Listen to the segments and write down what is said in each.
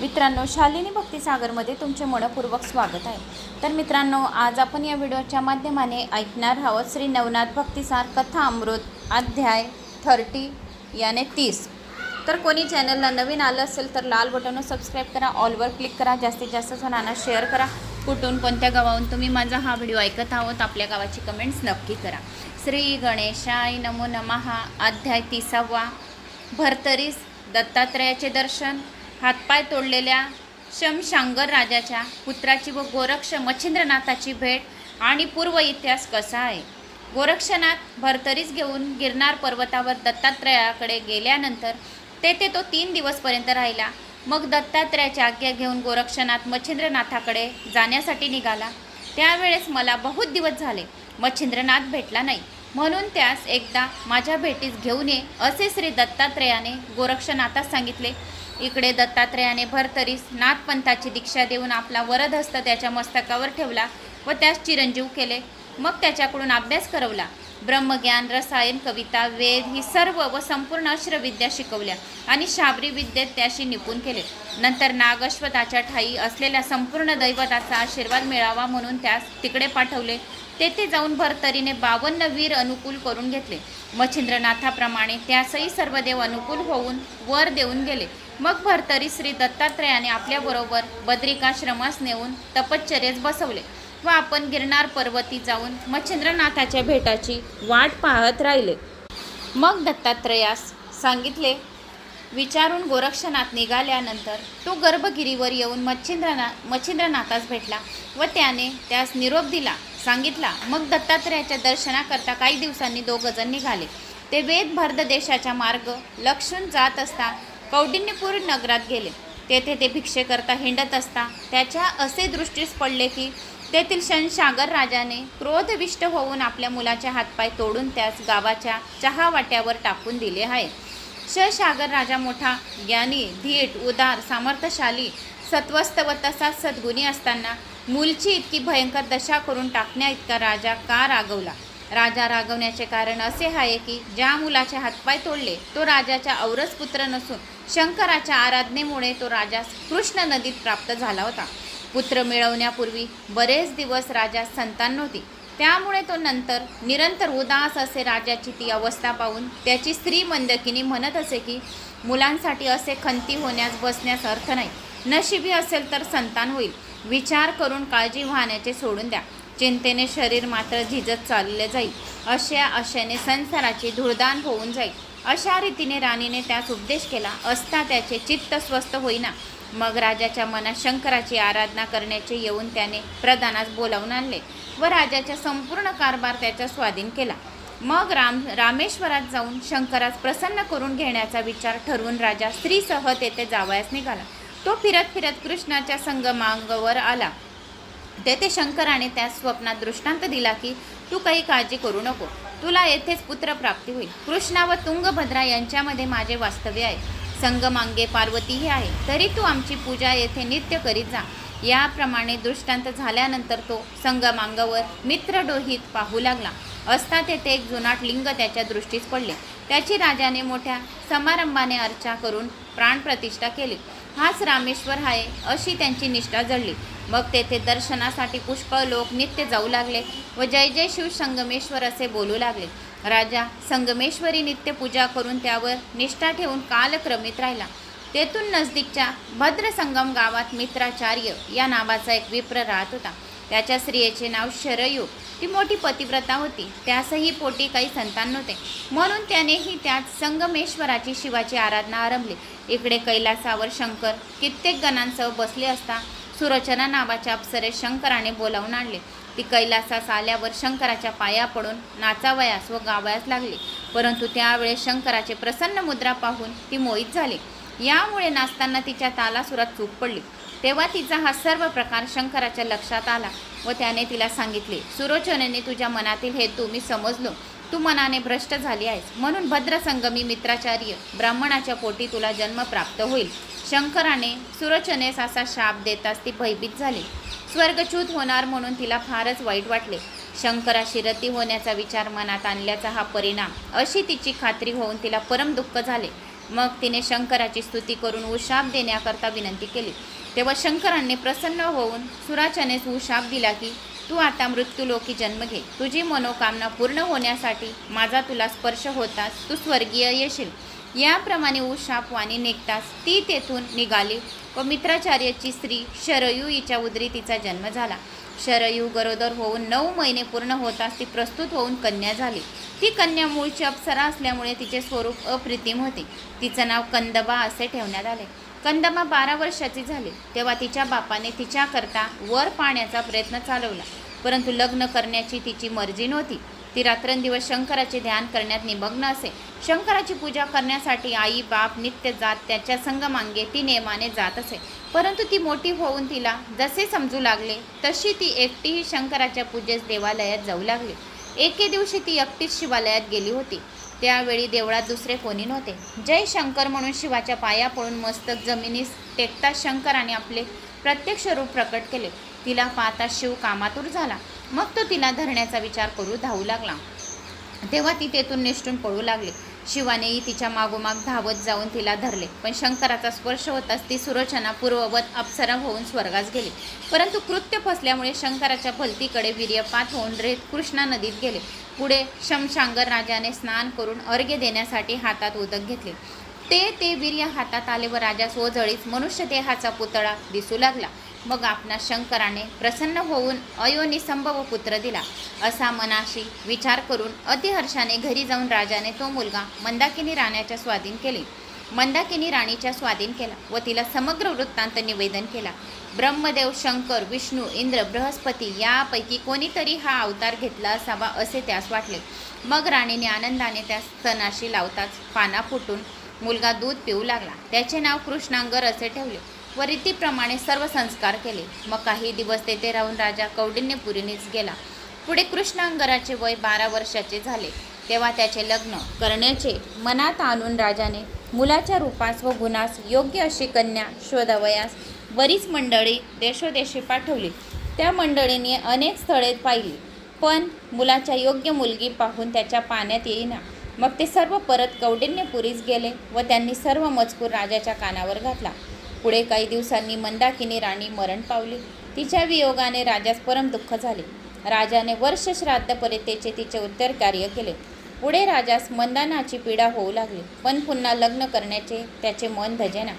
मित्रांनो शालिनी भक्तिसागरमध्ये तुमचे मनपूर्वक स्वागत आहे. तर मित्रांनो आज आपण या व्हिडिओच्या माध्यमाने ऐकणार आहोत श्री नवनाथ भक्तिसार कथा अमृत अध्याय थर्टी याने तीस. तर कोणी चॅनलला नवीन आलं असेल तर लाल बटनवर सबस्क्राईब करा ऑलवर क्लिक करा जास्तीत जास्त जणांना शेअर करा. कुठून कोणत्या गावाहून तुम्ही माझा हा व्हिडिओ ऐकत आहोत आपल्या गावाची कमेंट्स नक्की करा. श्री गणेशाय नमो नमः अध्याय तिसावा भरतरीस दत्तात्रयाचे दर्शन हातपाय तोडलेल्या शमशांगर राजाच्या पुत्राची व गोरक्ष मच्छिंद्रनाथाची भेट आणि पूर्व इतिहास कसा आहे? गोरक्षनाथ भरतरीस घेऊन गिरनार पर्वतावर दत्तात्रयाकडे गेल्यानंतर तेथे तो तीन दिवसपर्यंत राहिला. मग दत्तात्रयाची आज्ञा घेऊन गोरक्षनाथ मच्छिंद्रनाथाकडे जाण्यासाठी निघाला. त्यावेळेस मला बहुत दिवस झाले मच्छिंद्रनाथ भेटला नाही. म्हणून त्यास एकदा माझ्या भेटीस घेऊन ये असे श्री दत्तात्रयाने गोरक्षनाथास सांगितले. इकडे दत्तात्रयाने भरतरीस नाथपंथाची दीक्षा देऊन आपला वरदहस्त त्याच्या मस्तकावर ठेवला व त्यास चिरंजीव केले. मग त्याच्याकडून अभ्यास करवला. ब्रह्मज्ञान रसायन कविता वेद ही सर्व व संपूर्ण अश्रविद्या शिकवल्या आणि शाबरी विद्येत त्याशी निपुण केले. नंतर नागश्वताच्या ठाई असलेल्या संपूर्ण दैवताचा आशीर्वाद मिळावा म्हणून त्यास तिकडे पाठवले. तेथे जाऊन भरतरीने बावन्न वीर अनुकूल करून घेतले. मच्छिंद्रनाथाप्रमाणे त्यासही सर्व देव अनुकूल होऊन वर देऊन गेले. मग भरतरी श्री दत्तात्रयाने आपल्याबरोबर बद्रिकाश्रमास नेऊन तपश्चर्येस बसवले व आपण गिरनार पर्वती जाऊन मच्छिंद्रनाथाच्या भेटाची वाट पाहत राहिले. मग दत्तात्रयास सांगितले विचारून गोरक्षनाथ निघाल्यानंतर तो गर्भगिरीवर येऊन मच्छिंद्रना मच्छिंद्रनाथास भेटला व त्याने त्यास निरोप दिला. सांगितला मग दत्तात्रयाच्या दर्शनाकरता काही दिवसांनी दोघंजण निघाले. ते वेद भरद देशाचा मार्ग लक्षून जात असता कौटिन्यपूर नगरात गेले. तेथे ते भिक्षेकरता हिंडत असता. त्याच्या असे दृष्टीस पडले की तेथील शनसागर राजाने क्रोधविष्ट होऊन आपल्या मुलाचे हातपाय तोडून त्यास गावाच्या चहा वाट्यावर टाकून दिले आहे. शशागर राजा मोठा ज्ञानी धीट उदार सामर्थ्यशाली सत्वस्त व तसाच सद्गुणी असताना मूलची इतकी भयंकर दशा करून टाकण्या इतका राजा का रागवला? राजा रागवण्याचे कारण असे आहे की ज्या मुलाचे हातपाय तोडले तो राजाचा औरस पुत्र नसून शंकराच्या आराधनेमुळे तो राजा कृष्ण नदीत प्राप्त झाला होता. पुत्र मिळवण्यापूर्वी बरेच दिवस राजा संतान नव्हती. त्यामुळे तो नंतर निरंतर उदास असे राजाची ती अवस्था पाहून त्याची स्त्री मंदकिनी म्हणत असे की मुलांसाठी असे खंती होण्यास बसण्यास अर्थ नाही. नशिबी असेल तर संतान होईल. विचार करून काळजी वाहण्याचे सोडून द्या. चिंतेने शरीर मात्र झिजत चालले जाईल. अशा आशेने संसाराची धुळदान होऊन जाईल. अशा रीतीने राणीने त्यास उपदेश केला. असता त्याचे चित्त स्वस्थ होईना. मग राजाच्या मनात शंकराची आराधना करण्याचे येऊन त्याने प्रधानास बोलावून आणले व राजाचा संपूर्ण कारभार त्याच्या स्वाधीन केला. मग राम रामेश्वरात जाऊन शंकरास प्रसन्न करून घेण्याचा विचार ठरवून राजा स्त्रीसह तेथे जावयास निघाला. तो फिरत फिरत कृष्णाच्या संगमांगावर आला. तेथे शंकराने त्या स्वप्नात दृष्टांत दिला की तू काही काळजी करू नको. तुला येथेच पुत्रप्राप्ती होईल. कृष्णा व तुंगभद्रा यांच्यामध्ये माझे वास्तव्य आहे. संगमांगे पार्वतीही आहे. तरी तू आमची पूजा येथे नित्य करीत जा. याप्रमाणे दृष्टांत झाल्यानंतर तो संगमांगावर मित्रडोहित पाहू लागला. असता तेथे एक जुनाट लिंग त्याच्या दृष्टीस पडले. त्याची राजाने मोठ्या समारंभाने अर्चा करून प्राणप्रतिष्ठा केली. हाच रामेश्वर आहे अशी त्यांची निष्ठा जळली मग तेथे दर्शनासाठी पुष्कळ लोक नित्य जाऊ लागले व जय जय शिव संगमेश्वर असे बोलू लागले. राजा संगमेश्वरी नित्य पूजा करून त्यावर निष्ठा ठेवून कालक्रमित राहिला. तेथून नजदीकच्या भद्रसंगम गावात मित्राचार्य या नावाचा एक विप्र राहत होता. त्याच्या स्त्रियेचे नाव शरयू. ती मोठी पतिव्रता होती. त्यासही पोटी काही संतान नव्हते. म्हणून त्यानेही त्यात संगमेश्वराची शिवाची आराधना आरंभली. इकडे कैलासावर शंकर कित्येक गणांसह बसले असता सुरचना नावाच्या अप्सरे शंकराने बोलावून आणले. ती कैलासास आल्यावर शंकराच्या पाया पडून नाचावयास व गावयास लागली. परंतु त्यावेळेस शंकराचे प्रसन्न मुद्रा पाहून ती मोहित झाली. यामुळे नाचताना तिच्या तालासुरात चूक पडली. तेव्हा तिचा हा सर्व प्रकार शंकराच्या लक्षात आला व त्याने तिला सांगितले सुरोचनेने तुझ्या मनातील हेतू मी समजलो. तू मनाने भ्रष्ट झाली आहेस. म्हणून भद्रसंगमी मित्राचार्य ब्राह्मणाच्या पोटी तुला जन्म प्राप्त होईल. शंकराने सुरचनेस असा शाप देताच ती भयभीत झाली. स्वर्गच्यूत होणार म्हणून तिला फारच वाईट वाटले. शंकराशी रती होण्याचा विचार मनात आणल्याचा हा परिणाम अशी तिची खात्री होऊन तिला परम दुःख झाले. मग तिने शंकराची स्तुती करून उशाप देण्याकरता विनंती केली. तेव्हा शंकरांनी प्रसन्न होऊन सुराचनेस उशाप दिला की तू आता मृत्यूलोकी जन्म घे. तुझी मनोकामना पूर्ण होण्यासाठी माझा तुला स्पर्श होताच तू स्वर्गीय येशील. याप्रमाणे उशाप निघताच ती तेथून निघाली व मित्राचार्याची स्त्री शरयू हिच्या उदरी तिचा जन्म झाला. शरयू गरोदर होऊन नऊ महिने पूर्ण होताच ती प्रस्तुत होऊन कन्या झाली. ती कन्या मूळची अप्सरा असल्यामुळे तिचे स्वरूप अप्रितिम होते. तिचं नाव कंदबा असे ठेवण्यात आले. कंदबा बारा वर्षाची झाली. तेव्हा तिच्या बापाने तिच्याकरता वर पाण्याचा प्रयत्न चालवला. परंतु लग्न करण्याची तिची मर्जी नव्हती. ती रात्रंदिवस शंकराचे ध्यान करण्यात निमग्न असे. शंकराची पूजा करण्यासाठी आई बाप नित्य जात त्याच्या संगमांगे ती नेमाने जात असे. परंतु ती मोठी होऊन तिला जसे समजू लागले तशी ती एकटीही शंकराच्या पूजेस देवालयात जाऊ लागली. एके दिवशी ती एकटीच शिवालयात गेली होती. त्यावेळी देवळात दुसरे कोणी नव्हते. जय शंकर म्हणून शिवाच्या पाया पडून मस्तक जमिनीस टेकताच शंकराने आपले प्रत्यक्ष रूप प्रकट केले. तिला पाहता शिव कामातूर झाला. मग तो तिला धरण्याचा विचार करू धावू लागला. तेव्हा ती तेथून निष्ठून पळू लागली. शिवानेही तिच्या मागोमाग धावत जाऊन तिला धरले. पण शंकराचा स्पर्श होताच ती सुरोचना पूर्ववत अप्सरा होऊन स्वर्गास गेली. परंतु कृत्य फसल्यामुळे शंकराच्या भलतीकडे वीर्यपात होऊन रेत कृष्णा नदीत गेले. पुढे शमशांगर राजाने स्नान करून अर्घ्य देण्यासाठी हातात उदक घेतले. ते ते वीर्य हातात आले व राजा सोजळीच मनुष्य देहाचा पुतळा दिसू लागला. मग आपणा शंकराने प्रसन्न होऊन अयोनिसंभव पुत्र दिला. असा मनाशी विचार करून अतिहर्षाने घरी जाऊन राजाने तो मुलगा मंदाकिनी राण्याच्या स्वाधीन केले. मंदाकिनी राणीच्या स्वाधीन केला व तिला समग्र वृत्तांत निवेदन केला. ब्रह्मदेव शंकर विष्णू इंद्र बृहस्पती यापैकी कोणीतरी हा अवतार घेतला असावा असे त्यास वाटले. मग राणीने आनंदाने त्या स्तनाशी लावताच पाना फुटून मुलगा दूध पिऊ लागला. त्याचे नाव कृष्णांगर असे ठेवले. व रीतीप्रमाणे सर्व संस्कार केले. मग काही दिवस तेथे राहून राजा कौडिन्यपुरीनेच गेला. पुढे कृष्णांगराचे वय बारा वर्षाचे झाले. तेव्हा त्याचे लग्न करण्याचे मनात आणून राजाने मुलाच्या रूपास व गुणास योग्य अशी कन्या शोधावयास बरीच मंडळी देशोदेशी पाठवली. त्या मंडळीने अनेक स्थळे पाहिली. पण मुलाच्या योग्य मुलगी पाहून त्याच्या पाण्यात येईना. मग ते सर्व परत कौडिण्यपुरीस गेले व त्यांनी सर्व मजकूर राजाच्या कानावर घातला. पुढे काही दिवसांनी मंदाकिनी राणी मरण पावली. तिच्या वियोगाने राजास परम दुःख झाले. राजाने वर्ष श्राद्ध परितेचे तिचे उत्तर कार्य केले. पुढे राजास मंदानाची पीडा होऊ लागली. पण पुन्हा लग्न करण्याचे त्याचे मन धजेना.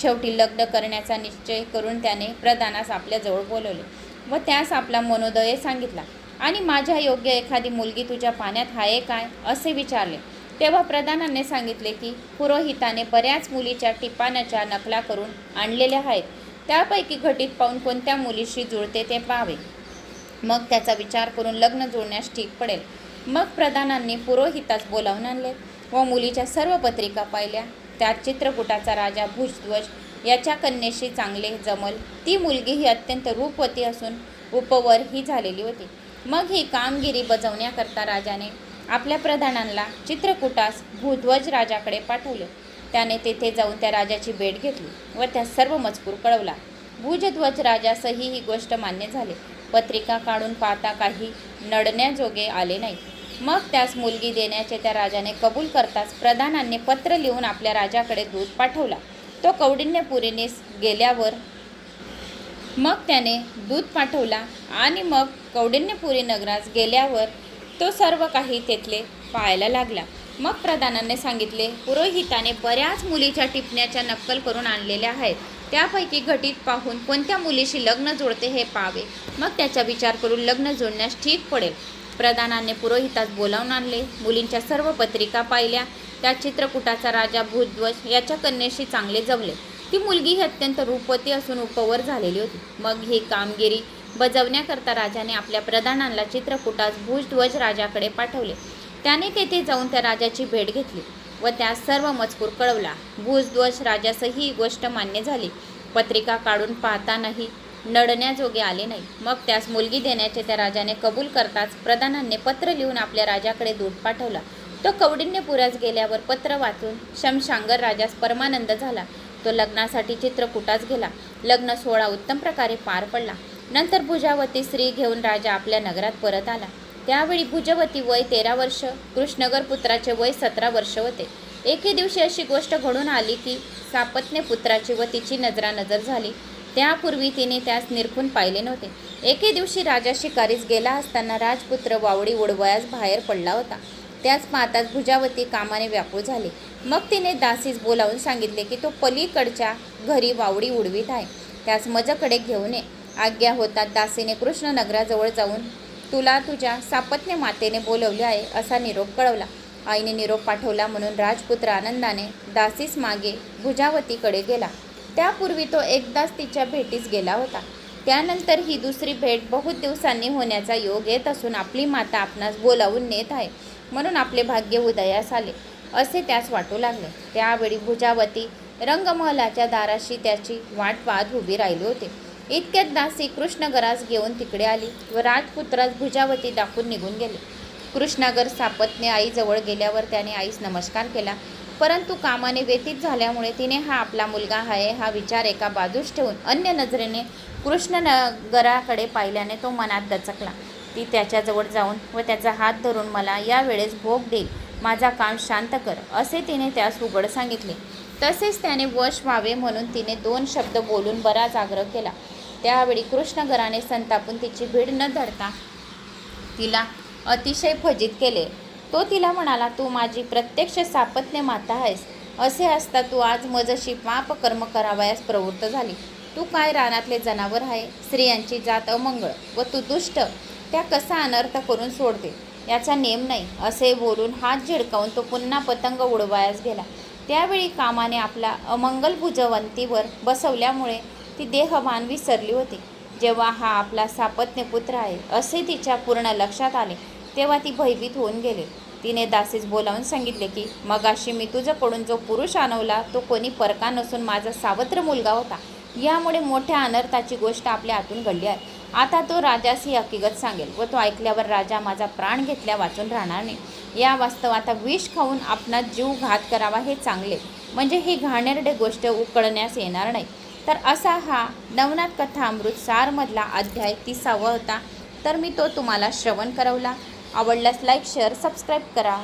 शेवटी लग्न करण्याचा निश्चय करून त्याने प्रधानास आपल्याजवळ बोलवले व त्यास आपला मनोदय सांगितला. आणि माझ्या योग्य एखादी मुलगी तुझ्या पाण्यात आहे काय? असे विचारले. तेव्हा प्रधानाने सांगितले की पुरोहिताने बऱ्याच मुलीच्या टिपाणाच्या नकला करून आणलेल्या आहेत. त्यापैकी घटीत पाहून कोणत्या मुलीशी जुळते ते पाहावे. मग त्याचा विचार करून लग्न जुळण्यास ठीक पडेल. मग प्रधानांनी पुरोहितास बोलावून आणले व मुलीच्या सर्व पत्रिका पाहिल्या. त्यात चित्रकूटाचा राजा भुजध्वज याच्या कन्येशी चांगले जमल ती मुलगी ही अत्यंत रूपवती असून उपवर ही झालेली होती. मग ही कामगिरी बजावण्याकरता राजाने आपल्या प्रधानांना चित्रकूटास भूध्वज राजाकडे पाठवले. त्याने तेथे जाऊन त्या राजाची भेट घेतली व त्या सर्व मजकूर कळवला. भुजध्वज राजासही ही गोष्ट मान्य झाली. पत्रिका काढून पाहता काही नडण्याजोगे आले नाही मग त्यास मुलगी देण्याचे त्या राजाने कबूल करताच प्रधानांनी पत्र लिहून आपल्या राजाकडे दूध पाठवला. तो कौंडिन्यपुरीनेस गेल्यावर मग त्याने दूध पाठवला आणि मग कौडिन्यपुरी नगरास गेल्यावर तो सर्व काही तेथले पाहायला लागला. मग प्रधानाने सांगितले पुरोहिताने बऱ्याच मुलीच्या टिपण्याच्या नक्कल करून आणलेल्या आहेत. त्यापैकी घटीत पाहून कोणत्या मुलीशी लग्न जुळते हे पाहावे. मग त्याचा विचार करून लग्न जुळण्यास ठीक पडेल. प्रधानाने पुरोहितास बोलावून आणले. मुलींच्या सर्व पत्रिका पाहिल्या. त्या चित्रकूटाचा राजा भूध्वज याच्या कन्येशी चांगले जमले. ती मुलगी ही अत्यंत रूपवती असून उपवर झालेली होती. मग ही कामगिरी बजवण्याकरता राजाने आपल्या प्रधानांना चित्रकूटास भुजध्वज राजाकडे पाठवले. त्याने तेथे जाऊन त्या राजाची भेट घेतली व त्यास सर्व मजकूर कळवला. भुजध्वज राजासही ही गोष्ट मान्य झाली. पत्रिका काढून पाहतानाही नडण्याजोगे आले नाही. मग त्यास मुलगी देण्याचे त्या राजाने कबूल करताच प्रधानांनी पत्र लिहून आपल्या राजाकडे दूध पाठवला. तो कौंडिन्यपुरास गेल्यावर पत्र वाचून शमशांगर राजास परमानंद झाला. तो लग्नासाठी चित्रकूटास गेला. लग्न सोहळा उत्तम प्रकारे पार पडला. नंतर भुजावती स्त्री घेऊन राजा आपल्या नगरात परत आला. त्यावेळी भुजवती वय तेरा वर्ष कृष्णगर पुत्राचे वय सतरा वर्ष होते. एके दिवशी अशी गोष्ट घडून आली की सापत्ने पुत्राची व तिची नजरानजर झाली. त्यापूर्वी तिने त्यास निरखून पाहिले नव्हते. एके दिवशी राजा शिकारीस गेला असताना राजपुत्र वावडी उडवयास बाहेर पडला होता. त्याच पाहताच भुजावती कामाने व्याकुळ झाली. मग तिने दासीस बोलावून सांगितले की तो पलीकडच्या घरी वावडी उडवीत आहे. त्यास मजकडे घेऊन ये. आज्ञा होतात दासीने कृष्णनगराजवळ जाऊन तुला तुझ्या सापत्न्य मातेने बोलवले आहे असा निरोप कळवला. आईने निरोप पाठवला म्हणून राजपुत्र आनंदाने दासीस मागे भुजावतीकडे गेला. त्यापूर्वी तो एकदाच तिच्या भेटीस गेला होता. त्यानंतर ही दुसरी भेट बहुत दिवसांनी होण्याचा योग येत असून आपली माता आपणास बोलावून नेत आहे म्हणून आपले भाग्य उदयास आले असे त्यास वाटू लागले. त्यावेळी भुजावती रंगमहलाच्या दाराशी त्याची वाट पाहत उभी राहिली होती. इतक्यात दासी कृष्णगरास घेऊन तिकडे आली व राजपुत्रास भुजावती दाखवून निघून गेले. कृष्णागर सापत्ने आईजवळ गेल्यावर त्याने आईस नमस्कार केला. परंतु कामाने व्यतीत झाल्यामुळे तिने हा आपला मुलगा आहे हा विचार एका बाजूस ठेवून अन्य नजरेने कृष्णनगराकडे पाहिल्याने तो मनात दचकला. ती त्याच्याजवळ जाऊन व त्याचा हात धरून मला यावेळेस भोग देईल माझा काम शांत कर असे तिने त्यास उघड सांगितले. तसेच त्याने वश व्हावे म्हणून तिने दोन शब्द बोलून बराच आग्रह केला. त्यावेळी कृष्णगराने संतापून तिची भीड न धरता तिला अतिशय फजित केले. तो तिला म्हणाला तू माझी प्रत्यक्ष सापत्ने माता आहेस. असे असता तू आज मजशी पापकर्म करावयास प्रवृत्त झाली. तू काय रानातले जनावर आहे? स्त्रियांची जात अमंगळ व तू दुष्ट. त्या कसा अनर्थ करून सोडते? याचा नेम नाही. असे बोलून हात झिडकावून तो पुन्हा पतंग उडवायास गेला. त्यावेळी कामाने आपला अमंगल भुजवंतीवर बसवल्यामुळे ती देहभान विसरली होती. जेव्हा हा आपला सापत्न्यपुत्र आहे असे तिच्या पूर्ण लक्षात आले तेव्हा ती भयभीत होऊन गेली. तिने दासीस बोलावून सांगितले की मगाशी मी तुझ्याकडून जो पुरुष आणवला तो कोणी परका नसून माझा सावत्र मुलगा होता. यामुळे मोठ्या अनर्थाची गोष्ट आपल्या हातून घडली आहे. आता तो राजास ही हकीकत सांगेल व तो ऐकल्यावर राजा माझा प्राण घेतल्या वाचून राहणार नाही. या वास्तव आता विष खाऊन आपणात जीव घात करावा हे चांगले. म्हणजे ही घाणेरडे गोष्ट उकळण्यास येणार नाही. तर असा हा नवनाथ कथा अमृत सारमधला अध्याय तिसावा होता. तर मी तो तुम्हाला श्रवण करवला. आवडल्यास लाईक शेअर सबस्क्राईब करा.